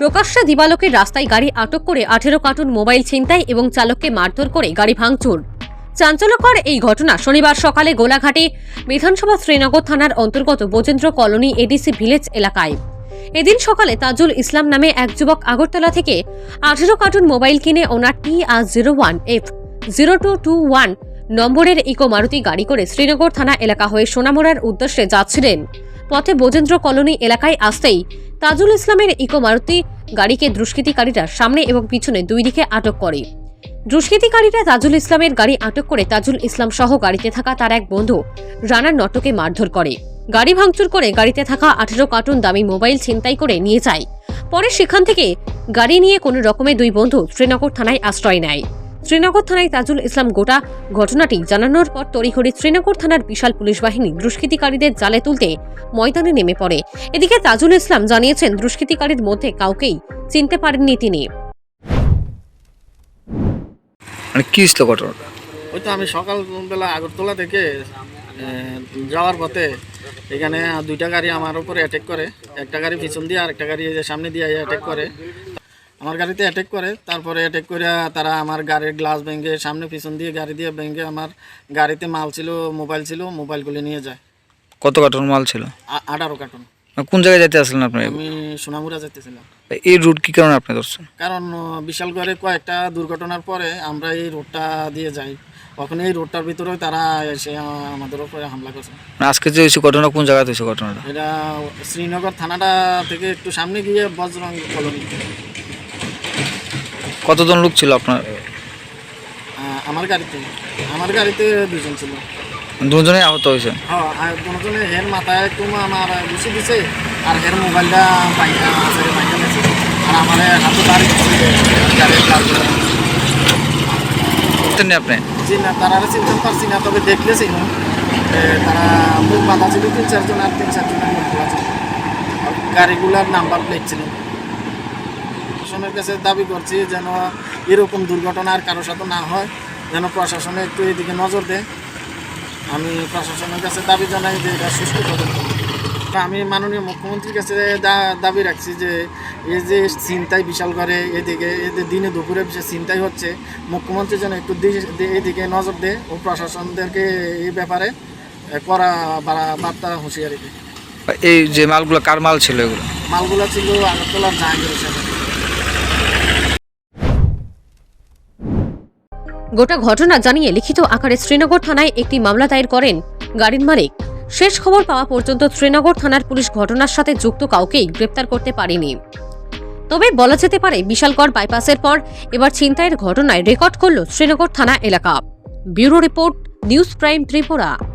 প্রকাশ্যে দিবালোকের রাস্তায় গাড়ি আটক করে আঠেরো কার্টুন মোবাইল ছিনতাই এবং চালককে মারধর করে গাড়ি ভাঙচুর। চাঞ্চল্যকর এই ঘটনা শনিবার সকালে গোলাঘাটে বিধানসভা শ্রীনগর থানার অন্তর্গত বোজেন্দ্র কলোনি এডিসি ভিলেজ এলাকায়। এদিন সকালে তাজুল ইসলাম নামে এক যুবক আগরতলা থেকে আঠেরো কার্টুন মোবাইল কিনে ওনার T R zero one F zero two two one নম্বরের ইকো মারুতি গাড়ি করে শ্রীনগর থানা এলাকা হয়ে সোনামুড়ার উদ্দেশ্যে যাচ্ছিলেন। পথে বোজেন্দ্র কলোনি এলাকায় আসতেই তাজুল ইসলামের ইকো মারুতি গাড়িকে দুষ্কৃতিকারীরা সামনে এবং পিছনে দুই দিকে আটক করে। দুষ্কৃতিকারীরা তাজুল ইসলামের গাড়ি আটক করে তাজুল ইসলাম সহ গাড়িতে থাকা তার এক বন্ধু রানার নটকে মারধর করে। গাড়ি ভাঙচুর করে গাড়িতে থাকা আঠেরো কার্টুন দামি মোবাইল ছিনতাই করে নিয়ে যায়। পরে সেখান থেকে গাড়ি নিয়ে কোনো রকমে দুই বন্ধু শ্রীনগর থানায় আশ্রয় নেয়। শ্রীনগর থানায় তাজুল ইসলাম গোটা ঘটনাটি জানানোর পর তড়িঘড়ি শ্রীনগর থানার বিশাল পুলিশ বাহিনী দুষ্কৃতিকারীদের জালে তুলতে ময়দানে নেমে পড়ে। এদিকে তাজুল ইসলাম জানিয়েছেন দুষ্কৃতিকারীর মধ্যে কাউকেই চিনতে পারেননি তিনি। মানে কি ছিল ঘটনাটা? ওই তো আমি সকালবেলা আগরতলা থেকে যাওয়ার পথে এখানে দুইটা গাড়ি আমার উপরে অ্যাটেক করে। একটা গাড়ি পিছন দিয়ে আর একটা গাড়ি সামনে দিয়ে অ্যাটেক করে। আমার গাড়িতে অ্যাটেক করে। তারপরে অ্যাটেক করে তারা আমার গাড়ির গ্লাস ভেঙে সামনে পিছন দিয়ে গাড়ি দিয়ে ভেঙে আমার গাড়িতে মাল ছিল মোবাইল ছিল মোবাইলগুলি নিয়ে যায়। কত কার্টন মাল ছিল? আঠারো কার্টুন মানে কোন জায়গায় যেতে আসলেন আপনি? আমি সোনামুড়া যেতেছিলাম এই রুট কি কারণে আপনি ধরছেন? কারণ বিশালগড়ে কয়েকটা দুর্ঘটনার পরে আমরা এই রোডটা দিয়ে যাই। তখন এই রোডটার ভিতরেও তারা এসে আমাদের উপরে হামলা করছে। মানে আজকে যে হয়েছে ঘটনা কোন জায়গাতে হয়েছে ঘটনাটা? এটা শ্রীনগর থানাটা থেকে একটু সামনে গিয়ে বজরং কলোনি। কতজন লোক ছিল আপনার? আমার গাড়িতে। আমার গাড়িতে দুজন ছিল। দুজনেই আহত হয়েছে? হ্যাঁ আর দুজনে হের মাথায় একটু আমার ঘুষি দিছে আর হের মোবাইলটা বাইকা আছে বাইকা গেছে আর আমার হাতে তার না তারা চিনতে পারছি না তবে দেখলে ছিল তারা মুখ বাঁধা ছিল তিন চারজন আর তিন চারজনের মুখ খোলা ছিল। গাড়িগুলার নাম্বার প্লেট ছিল। প্রশাসনের কাছে দাবি করছি যেন এরকম দুর্ঘটনা আর কারোর সাথে না হয় যেন প্রশাসনে একটু এদিকে নজর দেয়। আমি প্রশাসনের কাছে দাবি জানাই যে এটা সুস্থ তদন্ত আমি মাননীয় মুখ্যমন্ত্রীর কাছে দাবি রাখছি যে এই যে চিন্তায় বিশাল করে এদিকে এদের দিনে দুপুরে যে চিন্তাই হচ্ছে মুখ্যমন্ত্রী যেন একটু এদিকে নজর দেয় ও প্রশাসনদেরকে এই ব্যাপারে করা বার্তা হুঁশিয়ারি দেয়। এই যে মালগুলো কার মাল ছিল এগুলো? মালগুলো ছিল আগরতলার জাহাঙ্গীর সাথে গোটা ঘটনা জানিয়ে লিখিত আকারে শ্রীনগর থানায় একটি মামলা দায়ের করেন গাড়ির মালিক শেষ খবর পাওয়া পর্যন্ত শ্রীনগর থানার পুলিশ ঘটনার সাথে যুক্ত কাউকেই গ্রেপ্তার করতে পারেনি। তবে বলা যেতে পারে, বিশালগড় বাইপাসের পর এবার ছিনতাইয়ের ঘটনায় রেকর্ড করল শ্রীনগর থানা এলাকা। Bureau report, news prime Tripura.